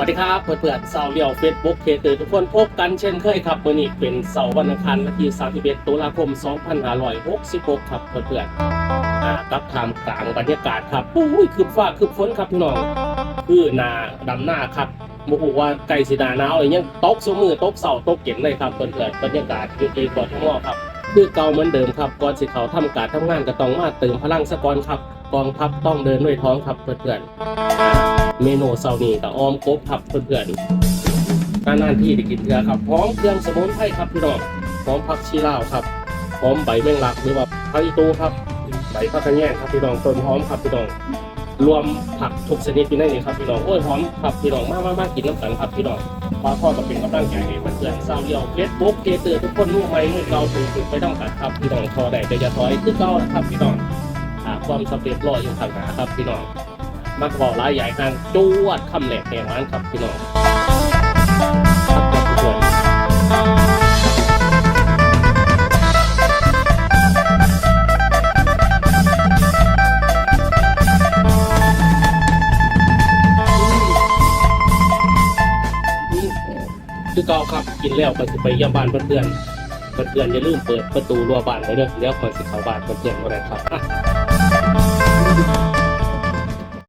สวัสดีครับเพื่อนๆเสาร์เดียวเฟซบุ๊กเพจทุกคนพบกันเช่นเคยครับวันนี้เป็นเสาร์วันอังคารวันที่31ตุลาคม 2566 ครับเพื่อนๆอ่ากับทามกลางบรรยากาศครับอุ้ยคือฟ้าคือฝนครับพี่น้องคือนาดำหน้าครับโมโหว่าไก่สีดาหนาวอะไรยังตกสมือตกเสาตกเก็บเลยครับเพื่อนๆบรรยากาศอยู่ที่กอทมครับคือเก่าเหมือนเดิมครับก่อนสิเขาทำการทำงานก็ต้องมาเติมพลังสะกอนครับกองทัพต้องเดินด้วยท้องครับเพื่อนๆ เมนูเซานีกับออมกบครับเพื่อนๆนานๆที่ได้กินเถือครับพร้อมเครื่องสมุนไพรครับพี่น้องพร้อมผักชีลาวครับพร้อมใบแมงลักหรือว่าผักอีตูครับใบผักกระแยงครับพี่น้องต้นหอมครับพี่น้องรวมผักทุกชนิดอยู่ในนี้ครับพี่น้องโอ้ยหอมครับพี่น้องมากมากมากกินน้ำกันครับพี่น้องขอทอกับเป็นกำลังใจให้เพื่อนๆเศร้าเดียวเฟซบุ๊กเกเตอร์ทุกคนรู้ไหมเมื่อเราถึงถึงไปต้องกันครับพี่น้องทอได้แต่อย่าถอยคือเก่านะครับพี่น้องหาความสำเร็จรออยู่ข้างหน้าครับพี่น้อง มักบอกรายใหญ่ทางจวดคำแหลกแห่งร้านครับพี่น้องครับทุกคนคือเก่าครับกินแล้วก็สิไปเยี่ยมบ้านเพื่อนเพื่อนอย่าลืมเปิดประตูรั้วบ้านไว้เด้อเดี๋ยวคอยสิเข้าบ้านเพื่อนๆบ่ได้ครับอะ